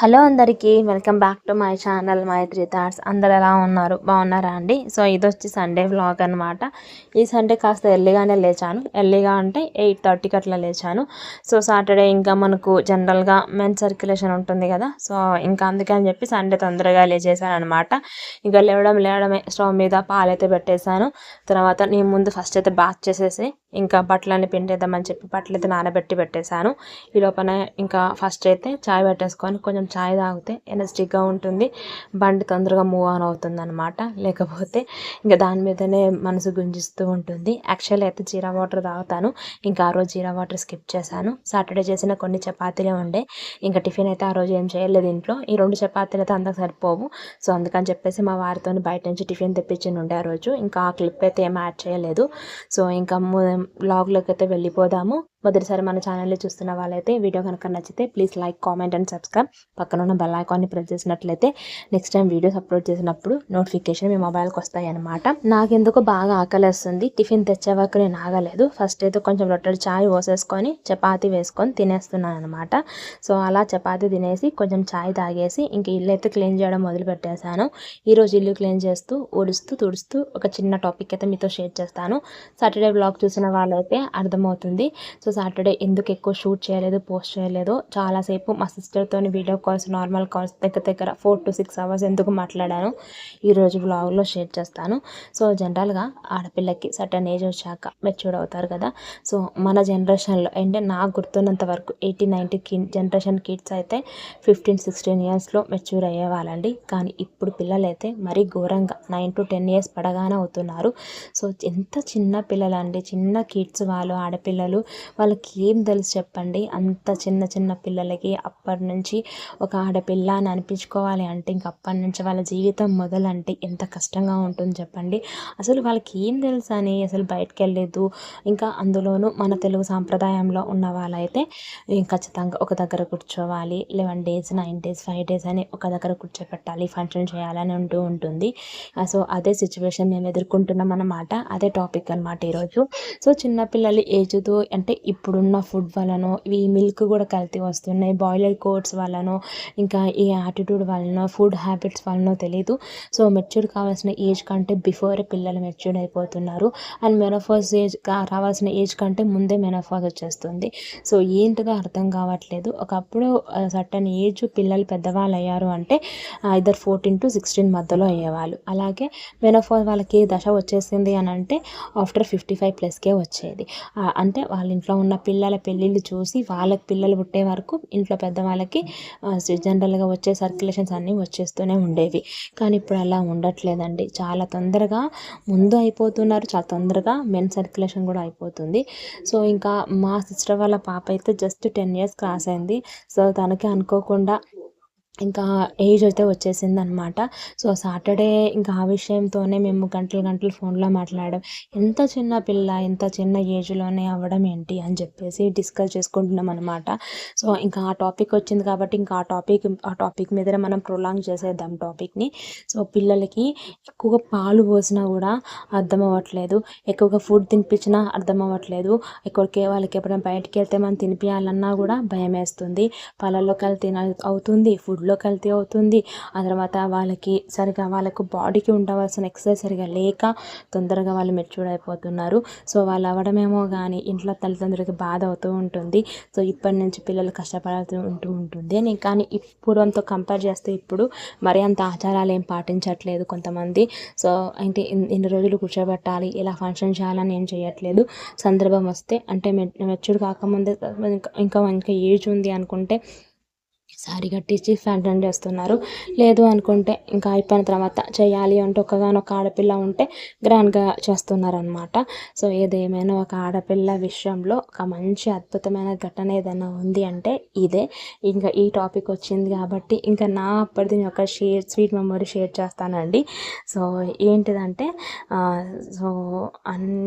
Hello అందరికీ welcome back to my channel my three thoughts. అందరు ఎలా ఉన్నారు? బాగున్నారా అండి? సో ఇది వచ్చి సండే వ్లాగ్ అనమాట ఈ సండే కాస్త ఎర్లీగానే లేచాను. ఎర్లీగా అంటే ఎయిట్ థర్టీకి అట్లా లేచాను. సో సాటర్డే ఇంకా మనకు జనరల్గా మెన్ సర్క్యులేషన్ ఉంటుంది కదా. సో ఇంకా అందుకని చెప్పి సండే తొందరగా లేచేసాను అనమాట ఇంకా లేవడం లేవడమే స్టవ్ మీద పాలైతే పెట్టేశాను. తర్వాత నేను ముందు ఫస్ట్ అయితే బాత్ చేసేసి ఇంకా బట్టలన్నీ పిండేద్దామని చెప్పి బట్టలు అయితే నానబెట్టి పెట్టేశాను. ఈ లోపల ఇంకా ఫస్ట్ అయితే చాయ్ పెట్టేసుకొని కొంచెం చాయ్ తాగితే ఎనర్జెటిక్గా ఉంటుంది. బండి తొందరగా మూవ్ ఆన్ అవుతుంది అనమాట లేకపోతే ఇంకా దాని మీదనే మనసు గుంజిస్తూ ఉంటుంది. యాక్చువల్లీ అయితే జీరా వాటర్ తాగుతాను. ఇంకా ఆ రోజు జీరా వాటర్ స్కిప్ చేశాను. సాటర్డే చేసిన కొన్ని చపాతీలే ఉండే. ఇంకా టిఫిన్ అయితే ఆ రోజు ఏం చేయలేదు ఇంట్లో. ఈ రెండు చపాతీలు అయితే అందరికి సరిపోవు. సో అందుకని చెప్పేసి మా వారితో బయట నుంచి టిఫిన్ తెప్పించి ఉండే ఆ రోజు. ఇంకా ఆ క్లిప్ అయితే ఏం యాడ్ చేయలేదు. సో ఇంకా వ్లాగ్లోకి అయితే వెళ్ళిపోదాము. మొదటిసారి మన ఛానల్ని చూస్తున్న వాళ్ళైతే వీడియో కనుక నచ్చితే please like comment and subscribe పక్కన ఉన్న బెల్ ఐకాన్ని ప్రెస్ చేసినట్లయితే నెక్స్ట్ టైం వీడియోస్ అప్లోడ్ చేసినప్పుడు నోటిఫికేషన్ మీ మొబైల్కి వస్తాయి అనమాట నాకెందుకు బాగా ఆకలేస్తుంది. టిఫిన్ తెచ్చే వరకు నేను ఆగలేదు. ఫస్ట్ అయితే కొంచెం రొట్టెలు చాయ్ పోసేసుకొని చపాతీ వేసుకొని తినేస్తున్నాను అనమాట సో అలా చపాతీ తినేసి కొంచెం చాయ్ తాగేసి ఇంక ఇల్లు అయితే క్లీన్ చేయడం మొదలు పెట్టేశాను. ఈరోజు ఇల్లు క్లీన్ చేస్తూ ఊడుస్తూ తుడుస్తూ ఒక చిన్న టాపిక్ అయితే మీతో షేర్ చేస్తాను. సాటర్డే బ్లాగ్ చూసిన వాళ్ళైతే అర్థమవుతుంది. సో సాటర్డే ఎందుకు ఎక్కువ షూట్ చేయలేదు పోస్ట్ చేయలేదు. చాలాసేపు మా సిస్టర్తో వీడియో కాల్స్ నార్మల్ కాల్స్ దగ్గర దగ్గర ఫోర్ టు సిక్స్ అవర్స్ ఎందుకు మాట్లాడాను ఈరోజు బ్లాగ్లో షేర్ చేస్తాను. సో జనరల్గా ఆడపిల్లకి సటన్ ఏజ్ వచ్చాక మెచ్యూర్ అవుతారు కదా. సో మన జనరేషన్లో అంటే నాకు గుర్తున్నంత వరకు ఎయిటీ నైంటీ కి జనరేషన్ కిడ్స్ అయితే ఫిఫ్టీన్ సిక్స్టీన్ ఇయర్స్లో మెచ్యూర్ అయ్యేవాళ్ళండి కానీ ఇప్పుడు పిల్లలైతే మరీ ఘోరంగా నైన్ టు టెన్ ఇయర్స్ పడగానే అవుతున్నారు. సో ఎంత చిన్న పిల్లలండి చిన్న కిడ్స్ వాళ్ళు ఆడపిల్లలు వాళ్ళకి ఏం తెలుసు చెప్పండి. అంత చిన్న చిన్న పిల్లలకి అప్పటి నుంచి ఒక ఆడపిల్ల అని అనిపించుకోవాలి అంటే ఇంక అప్పటి నుంచి వాళ్ళ జీవితం మొదలంటే ఎంత కష్టంగా ఉంటుంది చెప్పండి. అసలు వాళ్ళకి ఏం తెలుసు అని అసలు బయటకు వెళ్ళలేదు ఇంకా అందులోనూ మన తెలుగు సాంప్రదాయంలో ఉన్న వాళ్ళైతే ఖచ్చితంగా ఒక దగ్గర కూర్చోవాలి. Eleven days nine days five days అని ఒక దగ్గర కూర్చోపెట్టాలి. ఫంక్షన్ చేయాలని ఉంటూ ఉంటుంది. సో అదే సిచ్యువేషన్ మేము ఎదుర్కొంటున్నాం అన్నమాట అదే టాపిక్ అనమాట ఈరోజు. సో చిన్నపిల్లలు ఏజ్తో అంటే ఇప్పుడున్న ఫుడ్ వలనో ఇవి మిల్క్ కూడా కల్తీ వస్తున్నాయి బాయిలర్ కోట్స్ వలనో ఇంకా ఈ యాటిట్యూడ్ వలన ఫుడ్ హ్యాబిట్స్ వలనో తెలియదు సో మెచ్యూర్ కావాల్సిన ఏజ్ కంటే బిఫోర్ పిల్లలు మెచ్యూర్డ్ అయిపోతున్నారు. అండ్ మెనోఫాజ్ ఏజ్ రావాల్సిన ఏజ్ కంటే ముందే మెనోఫాజ్ వచ్చేస్తుంది. సో ఏంటిదో అర్థం కావట్లేదు. ఒకప్పుడు సర్టన్ ఏజ్ పిల్లలు పెద్దవాళ్ళు అయ్యారు అంటే ఇద్దరు ఫోర్టీన్ టు సిక్స్టీన్ మధ్యలో అయ్యేవాళ్ళు. అలాగే మెనోఫాజ్ వాళ్ళకి దశ వచ్చేసింది అని అంటే ఆఫ్టర్ ఫిఫ్టీ ఫైవ్ ప్లస్కే వచ్చేది. అంటే వాళ్ళ ఇంట్లో ఉన్న పిల్లల పెళ్ళిళ్ళు చూసి వాళ్ళకి పిల్లలు పుట్టే వరకు ఇంట్లో పెద్దవాళ్ళకి జనరల్గా వచ్చే సర్క్యులేషన్స్ అన్నీ వచ్చేస్తూనే ఉండేవి. కానీ ఇప్పుడు అలా ఉండట్లేదండి. చాలా తొందరగా ముందు అయిపోతున్నారు. చాలా తొందరగా మెన్ సర్క్యులేషన్ కూడా అయిపోతుంది. సో ఇంకా మా సిస్టర్ వాళ్ళ పాప అయితే జస్ట్ టెన్ ఇయర్స్ క్రాస్ అయింది. సో తనకి అనుకోకుండా ఇంకా ఏజ్ అయితే వచ్చేసింది అనమాట సో సాటర్డే ఇంకా ఆ విషయంతోనే మేము గంటలు గంటలు ఫోన్లో మాట్లాడడం ఎంత చిన్న పిల్ల ఎంత చిన్న ఏజ్లోనే అవ్వడం ఏంటి అని చెప్పేసి డిస్కస్ చేసుకుంటున్నాం అనమాట సో ఇంకా ఆ టాపిక్ వచ్చింది కాబట్టి ఇంకా ఆ టాపిక్ ఆ టాపిక్ మీదనే మనం ప్రొలాంగ్ చేసేద్దాం టాపిక్ని. సో పిల్లలకి ఎక్కువగా పాలు పోసినా కూడా అర్థం అవ్వట్లేదు ఎక్కువగా ఫుడ్ తినిపించినా అర్థం అవ్వట్లేదు ఎక్కడికి వాళ్ళకి ఎప్పుడైనా బయటికి వెళ్తే మనం తినిపించాలన్నా కూడా భయం వేస్తుంది పాలల్లో కలిసి అవుతుంది ఫుడ్ ఫుడ్లో కల్తీ అవుతుంది. ఆ తర్వాత వాళ్ళకి సరిగా వాళ్ళకు బాడీకి ఉండవలసిన ఎక్సర్సైజ్ సరిగా లేక తొందరగా వాళ్ళు మెచ్యూర్ అయిపోతున్నారు. సో వాళ్ళు అవ్వడమేమో కానీ ఇంట్లో తల్లిదండ్రులకి బాధ అవుతూ ఉంటుంది. సో ఇప్పటి నుంచి పిల్లలు కష్టపడుతూ ఉంటూ ఉంటుంది నేను కానీ పూర్వంతో కంపేర్ చేస్తే ఇప్పుడు మరి అంత ఆచారాలు ఏం పాటించట్లేదు కొంతమంది. సో అంటే ఇన్ని రోజులు కూర్చోబెట్టాలి ఇలా ఫంక్షన్ చేయాలని ఏం చేయట్లేదు సందర్భం వస్తే అంటే మెచ్యూర్ కాకముందే ఇంకా ఇంకా ఏజ్ ఉంది అనుకుంటే సారీ కట్టించి ఫ్యాషన్ చేస్తున్నారు లేదు అనుకుంటే ఇంకా అయిపోయిన తర్వాత చేయాలి అంటే ఒకగానొక ఆడపిల్ల ఉంటే గ్రాండ్గా చేస్తున్నారనమాట సో ఏదేమైనా ఒక ఆడపిల్ల విషయంలో ఒక మంచి అద్భుతమైన ఘటన ఏదైనా ఉంది అంటే ఇదే. ఇంకా ఈ టాపిక్ వచ్చింది కాబట్టి ఇంకా నా అప్పటిది ఒక షేర్ స్వీట్ మెమొరీ షేర్ చేస్తానండి. సో ఏంటిదంటే సో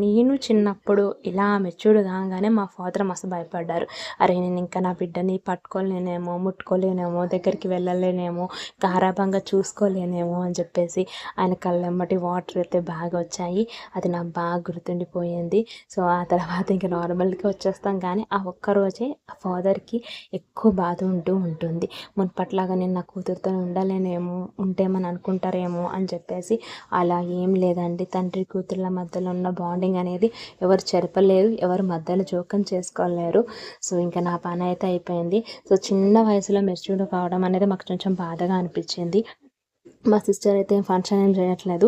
నేను చిన్నప్పుడు ఇలా మెచ్యూర్డ్ కాగానే మా ఫాదర్ మస్తు భయపడ్డారు. అరే నేను ఇంకా నా బిడ్డని పట్టుకొని నేనేమో ముట్టుకో పట్టుకోలేనేమో దగ్గరికి వెళ్ళలేనేమో గారాభంగా చూసుకోలేనేమో అని చెప్పేసి ఆయన కళ్ళెమ్మటి వాటర్ అయితే బాగా వచ్చాయి. అది నాకు బాగా గుర్తుండిపోయింది. సో ఆ తర్వాత ఇంకా నార్మల్గా వచ్చేస్తాం. కానీ ఆ ఒక్క రోజే ఆ ఫాదర్కి ఎక్కువ బాధ ఉంటూ ఉంటుంది. మున్పట్లాగా నేను నా కూతురుతో ఉండలేనేమో ఉంటేమని అనుకుంటారేమో అని చెప్పేసి అలా ఏం లేదండి. తండ్రి కూతుర్ల మధ్యలో ఉన్న బాండింగ్ అనేది ఎవరు చెరపలేరు ఎవరు మధ్యలో జోకం చేసుకోలేరు. సో ఇంకా నా పని అయితే అయిపోయింది. సో చిన్న వయసులో మెచ్యూర్ కావడం అనేది మాకు కొంచెం బాధగా అనిపించింది. మా సిస్టర్ అయితే ఫంక్షన్ ఏం చేయట్లేదు.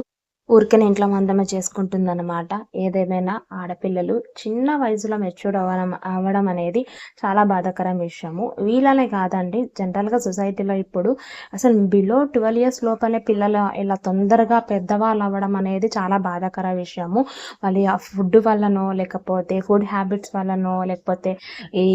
ఊరికే ఇంట్లో మందమే చేసుకుంటుందన్నమాట. ఏదేమైనా ఆడపిల్లలు చిన్న వయసులో మెచ్యూర్ అవ్వడం అవ్వడం అనేది చాలా బాధాకరం విషయము. వీళ్ళనే కాదండి జనరల్గా సొసైటీలో ఇప్పుడు అసలు బిలో ట్వెల్వ్ ఇయర్స్ లోపలే పిల్లలు ఇలా తొందరగా పెద్దవాళ్ళు అవ్వడం అనేది చాలా బాధాకర విషయము. వాళ్ళు ఆ ఫుడ్ వల్లనో లేకపోతే ఫుడ్ హ్యాబిట్స్ వల్లనో లేకపోతే ఈ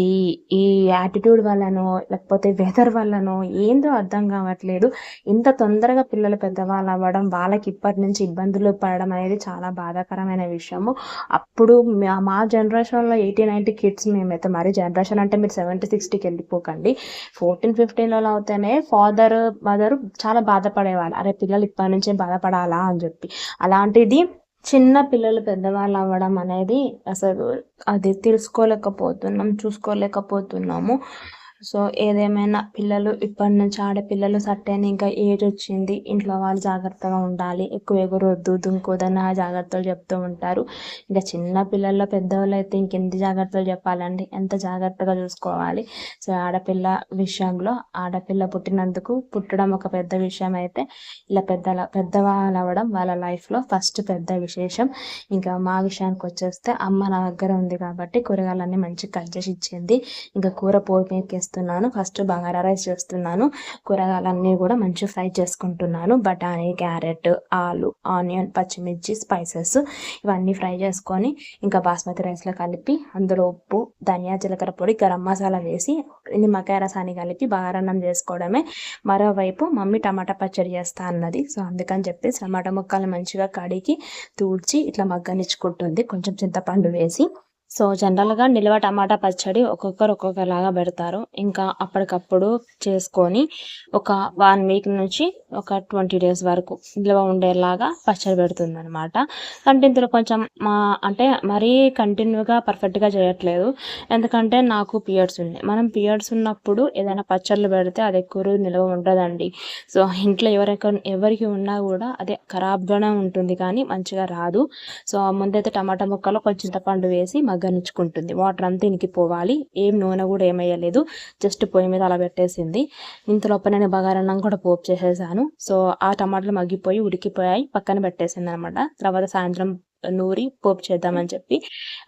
ఈ యాటిట్యూడ్ వల్లనో లేకపోతే వెదర్ వల్లనో ఏందో అర్థం కావట్లేదు. ఇంత తొందరగా పిల్లలు పెద్దవాళ్ళు అవ్వడం వాళ్ళకి ఇప్పటి నుంచి ఇబ్బంది ఇబ్బందులు పడడం అనేది చాలా బాధాకరమైన విషయము. అప్పుడు మా- జనరేషన్లో ఎయిటీ నైంటీ కిడ్స్ మేమైతే మరి జనరేషన్ అంటే మీరు సెవెంటీ సిక్స్టీకి వెళ్ళిపోకండి. ఫోర్టీన్ ఫిఫ్టీన్లో అవుతేనే ఫాదర్ మదర్ చాలా బాధపడేవాళ్ళు. అరే పిల్లలు ఇప్పటి నుంచే బాధపడాలా అని చెప్పి. అలాంటిది చిన్న పిల్లలు పెద్దవాళ్ళు అవ్వడం అనేది అసలు అది తెలుసుకోలేకపోతున్నాం చూసుకోలేకపోతున్నాము. సో ఏదేమైనా పిల్లలు ఇప్పటి నుంచి ఆడపిల్లలు సట్టైన ఇంకా ఏజ్ వచ్చింది ఇంట్లో వాళ్ళు జాగ్రత్తగా ఉండాలి. ఎక్కువ ఎగురొద్దు దుంకోదని ఆ జాగ్రత్తలు చెప్తూ ఉంటారు. ఇంకా చిన్న పిల్లల్లో పెద్దవాళ్ళు అయితే ఇంకెంత జాగ్రత్తలు చెప్పాలండి? ఎంత జాగ్రత్తగా చూసుకోవాలి? సో ఆడపిల్ల విషయంలో ఆడపిల్ల పుట్టినందుకు పుట్టడం ఒక పెద్ద విషయం అయితే ఇలా పెద్దల పెద్దవాళ్ళు అవ్వడం వాళ్ళ లైఫ్లో ఫస్ట్ పెద్ద విశేషం. ఇంకా మా విషయానికి వచ్చేస్తే అమ్మ నా దగ్గర ఉంది కాబట్టి కూరగాయలన్నీ మంచిగా కట్ చేసి ఇచ్చింది. ఇంకా కూర పోయి చేస్తున్నాను. ఫస్ట్ బంగారా రైస్ చేస్తున్నాను. కూరగాయలన్నీ కూడా మంచిగా ఫ్రై చేసుకుంటున్నాను. బఠానీ క్యారెట్ ఆలు ఆనియన్ పచ్చిమిర్చి స్పైసెస్ ఇవన్నీ ఫ్రై చేసుకొని ఇంకా బాస్మతి రైస్లో కలిపి అందులో ఉప్పు ధనియా జీలకర్ర పొడి గరం మసాలా వేసి నిమ్మకాయ రసాన్ని కలిపి బాగారన్నం చేసుకోవడమే. మరోవైపు మమ్మీ టమాటా పచ్చడి చేస్తా అన్నది. సో అందుకని చెప్పి టమాటా ముక్కలు మంచిగా కడిగి తూడ్చి ఇట్లా మగ్గనిచ్చుకుంటుంది. కొంచెం చింతపండు వేసి. సో జనరల్గా నిల్వ టమాటా పచ్చడి ఒక్కొక్కరు ఒక్కొక్కలాగా పెడతారు. ఇంకా అప్పటికప్పుడు చేసుకొని ఒక వన్ వీక్ నుంచి ఒక ట్వంటీ డేస్ వరకు నిల్వ ఉండేలాగా పచ్చడి పెడుతుంది అనమాట అంటే ఇందులో కొంచెం మా అంటే మరీ కంటిన్యూగా పర్ఫెక్ట్గా చేయట్లేదు. ఎందుకంటే నాకు పీరియడ్స్ ఉన్నాయి. మనం పీరియడ్స్ ఉన్నప్పుడు ఏదైనా పచ్చళ్ళు పెడితే అది ఎక్కువ రోజు నిల్వ ఉండదండి. సో ఇంట్లో ఎవరికి ఎవరికి ఉన్నా కూడా అదే ఖరాబ్గానే ఉంటుంది కానీ మంచిగా రాదు. సో ముందైతే టమాటా ముక్కలో కొంచెం చింతపండు వేసి గణించుకుంటుంది వాటర్ అంతా ఇనికిపోవాలి ఏం నూనె కూడా ఏమయ్యలేదు జస్ట్ పొయ్యి మీద అలా పెట్టేసింది. ఇంతలోపు నేను బగారన్నం కూడా పోపు చేసేసాను. సో ఆ టమాటాలు మగ్గిపోయి ఉడికిపోయాయి. పక్కన పెట్టేసింది అనమాట తర్వాత సాయంత్రం నూరి పోపు చేద్దామని చెప్పి.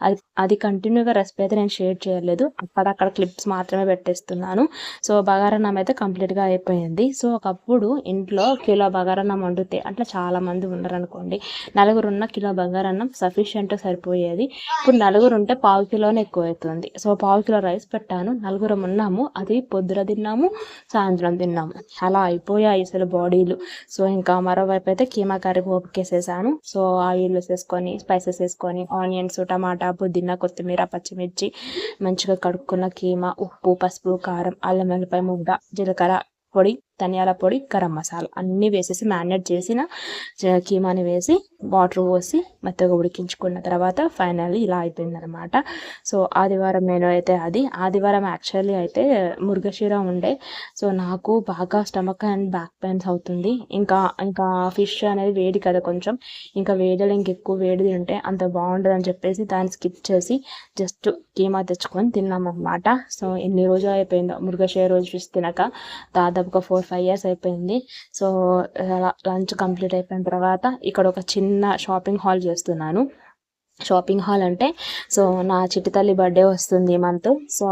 అది అది కంటిన్యూగా రెసిపీ అయితే నేను షేర్ చేయలేదు. అక్కడక్కడ క్లిప్స్ మాత్రమే పెట్టేస్తున్నాను. సో బగారన్నం అయితే కంప్లీట్గా అయిపోయింది. సో ఒకప్పుడు ఇంట్లో కిలో బగారన్నం వండితే అట్లా చాలా మంది ఉన్నారనుకోండి నలుగురు ఉన్న కిలో బగారన్నం సఫిషియెంట్ సరిపోయేది. ఇప్పుడు నలుగురు ఉంటే పావు కిలోనే ఎక్కువ అవుతుంది సో పావు కిలో రైస్ పెట్టాను. నలుగురం ఉన్నాము. అది పొద్దున తిన్నాము సాయంత్రం తిన్నాము. అలా అయిపోయాయి అసలు బాడీలు సో ఇంకా మరోవైపు అయితే కీమా కర్రీ పోపుకేసేసాను. సో ఆయిల్ వేసేసుకొని స్పైసెస్ వేసుకొని ఆనియన్స్ టమాటా పుదీనా కొత్తిమీర పచ్చిమిర్చి మంచిగా కడుక్కున్న కీమా ఉప్పు పసుపు కారం అల్లం వెల్లిపాయ ముద్ద జీలకర్ర పొడి ధనియాల పొడి గరం మసాలా అన్నీ వేసేసి మ్యారినేట్ చేసిన కీమాని వేసి వాటర్ పోసి మెత్తగా ఉడికించుకున్న తర్వాత ఫైనల్లీ ఇలా అయిపోయిందనమాట సో ఆదివారం నేను అయితే అది ఆదివారం యాక్చువల్లీ అయితే మురుగశీర ఉండే. సో నాకు బాగా స్టమక్ అండ్ బ్యాక్ పెయిన్స్ అవుతుంది. ఇంకా ఇంకా ఫిష్ అనేది వేడి కదా కొంచెం. ఇంకా వేడిలో ఇంకెక్కువ వేడి తింటే అంత బాగుండదు అని చెప్పేసి దాన్ని స్కిప్ చేసి జస్ట్ కీమా తెచ్చుకొని తిన్నాం అనమాట సో ఎన్ని రోజులు అయిపోయిందో మురుగశీర రోజు ఫిష్ తినక. దాదాపుగా ఫోర్ ఫైవ్ ఇయర్స్ అయిపోయింది. సో లంచ్ కంప్లీట్ అయిపోయిన తర్వాత ఇక్కడ ఒక చిన్న షాపింగ్ హాల్ చేస్తున్నాను. షాపింగ్ హాల్ అంటే సో నా చిట్టి తల్లి బర్త్డే వస్తుంది ఈ మంత్. సో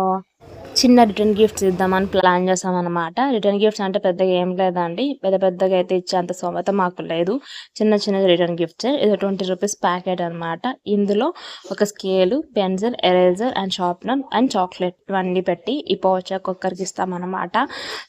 చిన్న రిటర్న్ గిఫ్ట్స్ ఇద్దామని ప్లాన్ చేసాం అనమాట రిటర్న్ గిఫ్ట్స్ అంటే పెద్దగా ఏం లేదండి. పెద్ద పెద్దగా అయితే ఇచ్చేంత సోమత మాకు లేదు. చిన్న చిన్న రిటర్న్ గిఫ్ట్స్. ఇది ట్వంటీ రూపీస్ ప్యాకెట్ అన్నమాట. ఇందులో ఒక scale pencil eraser and sharpener and chocolate ఇవన్నీ పెట్టి ఈ పౌచ్ ఒక్కొక్కరికి ఇస్తామన్నమాట.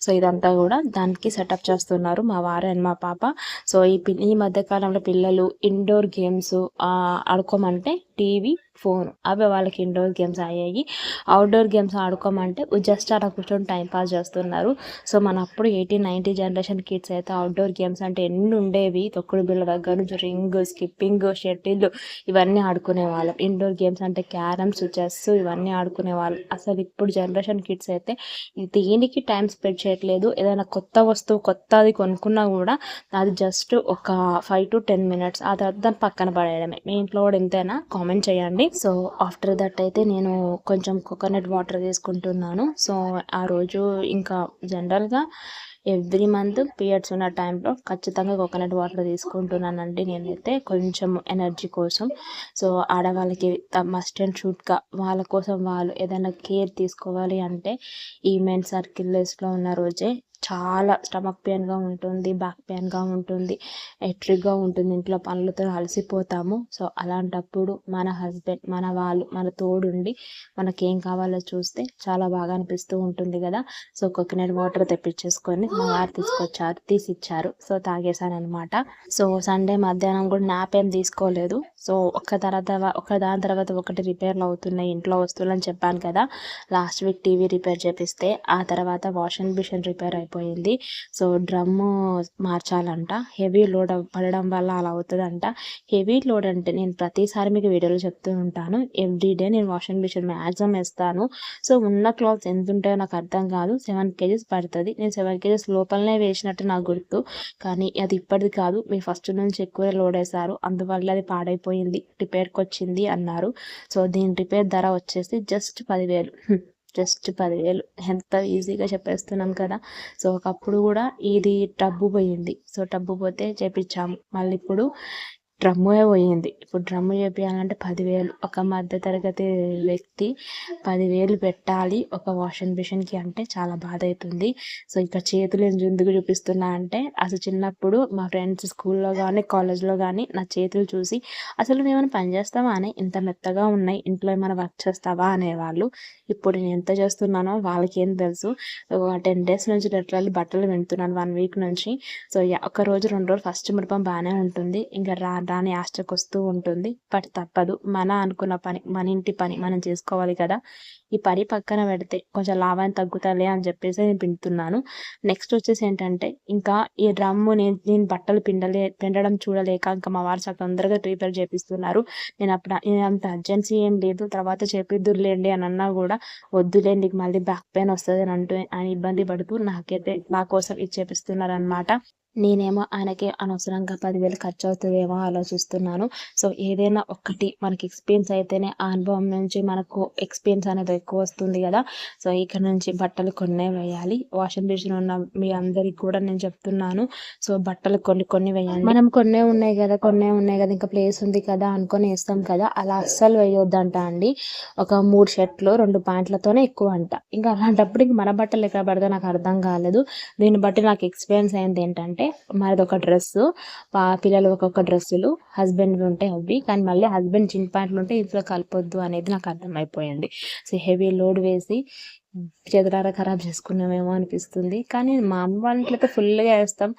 సో ఇదంతా కూడా దానికి సెటప్ చేస్తున్నారు మా వారు అండ్ మా పాప. సో ఈ పి- ఈ మధ్య కాలంలో పిల్లలు ఇండోర్ గేమ్స్ ఆడుకోమంటే టీవీ ఫోన్. అవి వాళ్ళకి ఇండోర్ గేమ్స్ అయ్యాయి. అవుట్డోర్ గేమ్స్ ఆడుకోమంటే జస్ట్ అలా కూర్చొని టైంపాస్ చేస్తున్నారు. సో మన అప్పుడు ఎయిటీన్ నైన్టీ జనరేషన్ కిడ్స్ అయితే అవుట్డోర్ గేమ్స్ అంటే ఎన్ని ఉండేవి? తొక్కుడు బిళ్ళ దగ్గర నుంచి రింగ్ స్కిప్పింగ్ షటిల్ ఇవన్నీ ఆడుకునే వాళ్ళం. ఇండోర్ గేమ్స్ అంటే క్యారమ్స్ చెస్ ఇవన్నీ ఆడుకునే వాళ్ళు. అసలు ఇప్పుడు జనరేషన్ కిడ్స్ అయితే దేనికి టైం స్పెండ్ చేయట్లేదు. ఏదైనా కొత్త వస్తువు కొత్తది కొనుక్కున్నా కూడా అది జస్ట్ ఒక ఫైవ్ టు టెన్ మినిట్స్. ఆ తర్వాత దాన్ని పక్కన పడేయడమే. మీ ఇంట్లో కూడా ఎంతైనా కామెంట్ చేయండి. సో ఆఫ్టర్ దట్ అయితే నేను కొంచెం కోకోనట్ వాటర్ తీసుకుంటున్నాను. సో ఆ రోజు ఇంకా జనరల్గా ఎవ్రీ మంత్ పీరియడ్స్ ఉన్న టైంలో ఖచ్చితంగా కోకోనట్ వాటర్ తీసుకుంటున్నానండి నేనైతే కొంచెం ఎనర్జీ కోసం. సో ఆడవాళ్ళకి మస్ట్ అండ్ షూట్గా వాళ్ళ కోసం వాళ్ళు ఏదైనా కేర్ తీసుకోవాలి అంటే ఈ మెన్ సర్కిల్స్లో ఉన్న రోజే చాలా స్టమక్ పెయిన్గా ఉంటుంది బ్యాక్ పెయిన్గా ఉంటుంది ఎట్రిక్గా ఉంటుంది. ఇంట్లో పనులతో అలసిపోతాము. సో అలాంటప్పుడు మన హస్బెండ్ మన వాళ్ళు మన తోడుండి మనకేం కావాలో చూస్తే చాలా బాగా అనిపిస్తూ ఉంటుంది కదా. సో కోకోనట్ వాటర్ తెప్పించేసుకొని మా వారు తీసుకొచ్చారు తీసిచ్చారు. సో తాగేశానమాట అనమాట సో సండే మధ్యాహ్నం కూడా నాప్ ఏం తీసుకోలేదు. సో ఒక తర్వాత ఒక దాని తర్వాత ఒకటి రిపేర్లు అవుతున్నాయి ఇంట్లో వస్తువులు అని చెప్పాను కదా. లాస్ట్ వీక్ టీవీ రిపేర్ చేపిస్తే ఆ తర్వాత వాషింగ్ మిషన్ రిపేర్ అయిపోయింది సో డ్రమ్ము మార్చాలంట. హెవీ లోడ్ పడడం వల్ల అలా అవుతుందంట. హెవీ లోడ్ అంటే నేను ప్రతిసారి మీకు వీడియోలో చెప్తూ ఉంటాను. ఎవ్రీ డే నేను వాషింగ్ మిషన్ మ్యాక్సిమం వేస్తాను. సో ఉన్న క్లాత్స్ ఎంత ఉంటాయో నాకు అర్థం కాదు. సెవెన్ కేజీస్ పడుతుంది. నేను సెవెన్ కేజీస్ లోపలనే వేసినట్టు నాకు గుర్తు. కానీ అది ఇప్పటిది కాదు. మీ ఫస్ట్ నుంచి ఎక్కువ లోడ్ వేశారు. అందువల్ల అది పాడైపోయింది. రిపేర్కి వచ్చింది అన్నారు. సో దీని రిపేర్ ధర వచ్చేసి జస్ట్ పదివేలు. జస్ట్ పదివేలు ఎంత ఈజీగా చెప్పేస్తున్నాం కదా. సో ఒకప్పుడు కూడా ఇది టబ్బు పోయింది. సో టబ్బు పోతే చేపించాము మళ్ళీ ఇప్పుడు డ్రమ్మే పోయింది. ఇప్పుడు డ్రమ్ము చేపించాలంటే పదివేలు. ఒక మధ్య తరగతి వ్యక్తి పదివేలు పెట్టాలి. ఒక వాషింగ్ మిషన్కి అంటే చాలా బాధ అవుతుంది సో ఇక చేతులు ఎందుకు చూపిస్తున్నా అంటే అసలు చిన్నప్పుడు మా ఫ్రెండ్స్ స్కూల్లో కానీ కాలేజ్లో కానీ నా చేతులు చూసి అసలు మేమైనా పని చేస్తావా? అని ఇంత మెత్తగా ఉన్నాయి. ఇంట్లో ఏమైనా వర్క్ చేస్తావా? అనేవాళ్ళు. ఇప్పుడు నేను ఎంత చేస్తున్నానో వాళ్ళకి ఏం తెలుసు టెన్ డేస్ నుంచి లెటర్లు బట్టలు వింటున్నాను. వన్ వీక్ నుంచి. సో ఒక రోజు రెండు రోజులు ఫస్ట్ మురపం బాగానే ఉంటుంది. ఇంకా రా రాని ఆశకు వస్తూ ఉంటుంది. బట్ తప్పదు. మన అనుకున్న పని మన ఇంటి పని మనం చేసుకోవాలి కదా. ఈ పని పక్కన పెడితే కొంచెం లాభాన్ని తగ్గుతాలే అని చెప్పేసి నేను పిండుతున్నాను. నెక్స్ట్ వచ్చేసి ఏంటంటే ఇంకా ఈ డ్రమ్ము నేను నేను బట్టలు పిండలే పిండడం చూడలేక ఇంకా మా వారు చాలా తొందరగా ప్రిపేర్ చేపిస్తున్నారు. నేను అప్పుడు అంత అర్జెన్సీ ఏం లేదు తర్వాత చేపిద్దురులేండి అని అన్నా కూడా వద్దులేండి మళ్ళీ బ్యాక్ పెయిన్ వస్తుంది అని అంటూ అని ఇబ్బంది పడుతూ నాకైతే నా కోసం ఇది చేపిస్తున్నారు అనమాట నేనేమో ఆయనకి అనవసరంగా పదివేలు ఖర్చు అవుతుందేమో ఆలోచిస్తున్నాను. సో ఏదైనా ఒక్కటి మనకి ఎక్స్పీరియన్స్ అయితేనే ఆ అనుభవం నుంచి మనకు ఎక్స్పీరియన్స్ అనేది ఎక్కువ వస్తుంది కదా. సో ఇక్కడ నుంచి బట్టలు కొన్నే వేయాలి. వాషింగ్ మిషన్ ఉన్న మీ అందరికి కూడా నేను చెప్తున్నాను. సో బట్టలు కొన్ని కొన్ని వేయాలి మనం కొన్నే ఉన్నాయి కదా కొన్నే ఉన్నాయి కదా ఇంకా ప్లేస్ ఉంది కదా అనుకొని వేస్తాం కదా. అలా అస్సలు వేయొద్దంట అండి. ఒక మూడు షర్ట్లు రెండు ప్యాంట్లతోనే ఎక్కువ అంట. ఇంకా అలాంటప్పుడు ఇంక మన బట్టలు ఎక్కడ పడితే నాకు అర్థం కాలేదు. దీన్ని బట్టి నాకు ఎక్స్పీరియన్స్ అయింది ఏంటంటే మాది ఒక డ్రెస్సు పిల్లలు ఒక్కొక్క డ్రెస్సులు హస్బెండ్ ఉంటాయి అవి. కానీ మళ్ళీ హస్బెండ్ చిన్న ప్యాంట్లు ఉంటే ఇంట్లో కలపొద్దు అనేది నాకు అర్థమైపోయింది. సో హెవీ లోడ్ వేసి చేతులారా ఖరాబ్ చేసుకున్నామేమో అనిపిస్తుంది. కానీ మా అమ్మ వాళ్ళ ఇంట్లో ఫుల్గా వేస్తాం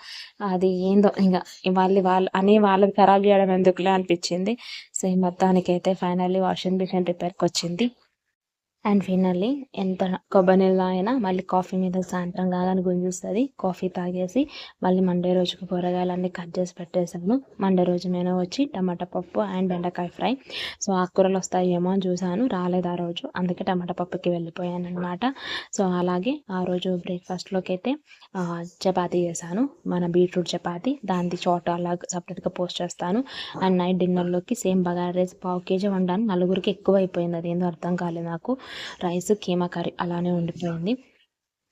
అది ఏందో ఇంకా వాళ్ళు వాళ్ళు అని వాళ్ళకి ఖరాబ్ చేయడం ఎందుకులే అనిపించింది. సో ఈ మొత్తానికైతే ఫైనల్లీ వాషింగ్ మిషన్ రిపేర్కి వచ్చింది. అండ్ ఫైనల్లీ ఎంత కొబ్బరి నీళ్ళు అయినా మళ్ళీ కాఫీ మీద సాయంత్రం కాదని గుంజుస్తుంది. కాఫీ తాగేసి మళ్ళీ మండే రోజుకు కూరగాయలన్నీ కట్ చేసి పెట్టేసాను మండే రోజు నేను వచ్చి టమాటా పప్పు అండ్ బెండకాయ ఫ్రై. సో ఆకుకూరలు వస్తాయేమో అని చూశాను. రాలేదు ఆ రోజు. అందుకే టమాటా పప్పుకి వెళ్ళిపోయాను అనమాట సో అలాగే ఆ రోజు బ్రేక్ఫాస్ట్లోకి అయితే చపాతీ చేశాను. మన బీట్రూట్ చపాతీ. దాని చోట అలా సపరేట్గా పోస్ట్ చేస్తాను. అండ్ నైట్ డిన్నర్లోకి సేమ్ బగారా రైస్ పావు కేజీ వండాను. నలుగురికి ఎక్కువ అయిపోయింది అది ఏందో అర్థం కాలేదు నాకు. రైస్ కీమా కర్రీ అలానే ఉండిపోయింది.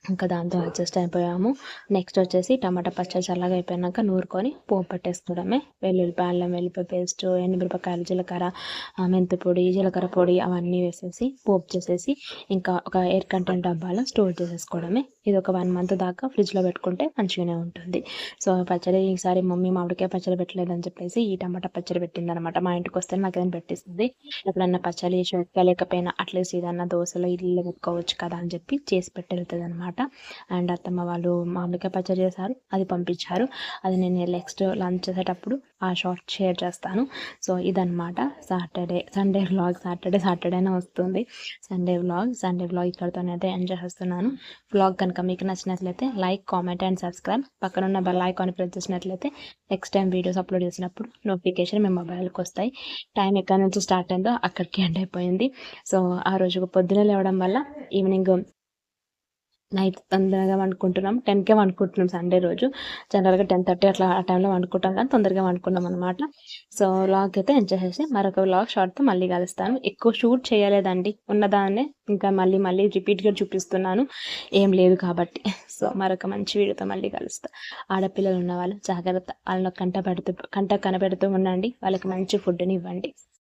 ఇంకా దాంతో అడ్జస్ట్ అయిపోయాము. నెక్స్ట్ వచ్చేసి టమాటా పచ్చడి చల్లగా అయిపోయాక నూరుకొని పోపు పెట్టేసుకోవడమే. వెల్లుల్లిపాయ అల్లం వెల్లిపాయ పేస్ట్ ఎండుమిరపకాయలు జీలకర్ర మెంతి పొడి జీలకర్ర పొడి అవన్నీ వేసేసి పోపు చేసేసి ఇంకా ఒక ఎయిర్ కంటెంట్ డబ్బాలో స్టోర్ చేసేసుకోవడమే. ఇది ఒక వన్ మంత్ దాకా ఫ్రిడ్జ్లో పెట్టుకుంటే మంచిగానే ఉంటుంది. సో పచ్చడి ఈసారి మమ్మీ మామిడికాయ పచ్చడి పెట్టలేదని చెప్పేసి ఈ టమాటా పచ్చడి పెట్టింది అనమాట మా ఇంటికి వస్తే నాకు ఏదైనా పెట్టిస్తుంది. ఎప్పుడన్నా పచ్చడి లేకపోయినా అట్లీస్ట్ ఏదన్నా దోశలో ఇల్లు పెట్టుకోవచ్చు కదా అని చెప్పి చేసి పెట్టి వెళ్తుంది అనమాట అనమాట అండ్ అత్తమ్మ వాళ్ళు మామిడికాయ పచ్చడి చేశారు అది పంపించారు. అది నేను నెక్స్ట్ లంచ్ చేసేటప్పుడు ఆ షార్ట్ షేర్ చేస్తాను. సో ఇదనమాట సాటర్డే సండే వ్లాగ్ సాటర్డే సాటర్డేనే వస్తుంది. సండే వ్లాగ్ సండే వ్లాగ్ ఇక్కడితోనైతే ఎంజాయ్ చేస్తున్నాను వ్లాగ్ కనుక మీకు నచ్చినట్లయితే లైక్ కామెంట్ అండ్ సబ్స్క్రైబ్ పక్కన ఉన్న బెల్ ఐకాన్ ప్రెస్ చేసినట్లయితే నెక్స్ట్ టైం వీడియోస్ అప్లోడ్ చేసినప్పుడు నోటిఫికేషన్ మీ మొబైల్కి వస్తాయి. టైం ఎక్కడి నుంచి స్టార్ట్ అయిందో అక్కడికి ఎండ్ అయిపోయింది. సో ఆ రోజు పొద్దున లేవడం వల్ల ఈవినింగ్ నైట్ తొందరగా వండుకుంటున్నాం. టెన్కే వండుకుంటున్నాం సండే రోజు. జనరల్గా టెన్ థర్టీ అట్లా ఆ టైంలో వండుకుంటాం కానీ తొందరగా వండుకున్నాం అనమాట సో వ్లాగ్ అయితే ఎంజాయ్ చేసి మరొక వ్లాగ్ షార్ట్తో మళ్ళీ కలుస్తాను. ఎక్కువ షూట్ చేయలేదండి. ఉన్నదాన్నే ఇంకా మళ్ళీ మళ్ళీ రిపీట్గా చూపిస్తున్నాను. ఏం లేదు కాబట్టి. సో మరొక మంచి వీడియోతో మళ్ళీ కలుస్తా. ఆడపిల్లలు ఉన్న వాళ్ళు జాగ్రత్త. వాళ్ళని కంట పెడుతూ కంట కనపెడుతూ ఉండండి. వాళ్ళకి మంచి ఫుడ్ని ఇవ్వండి.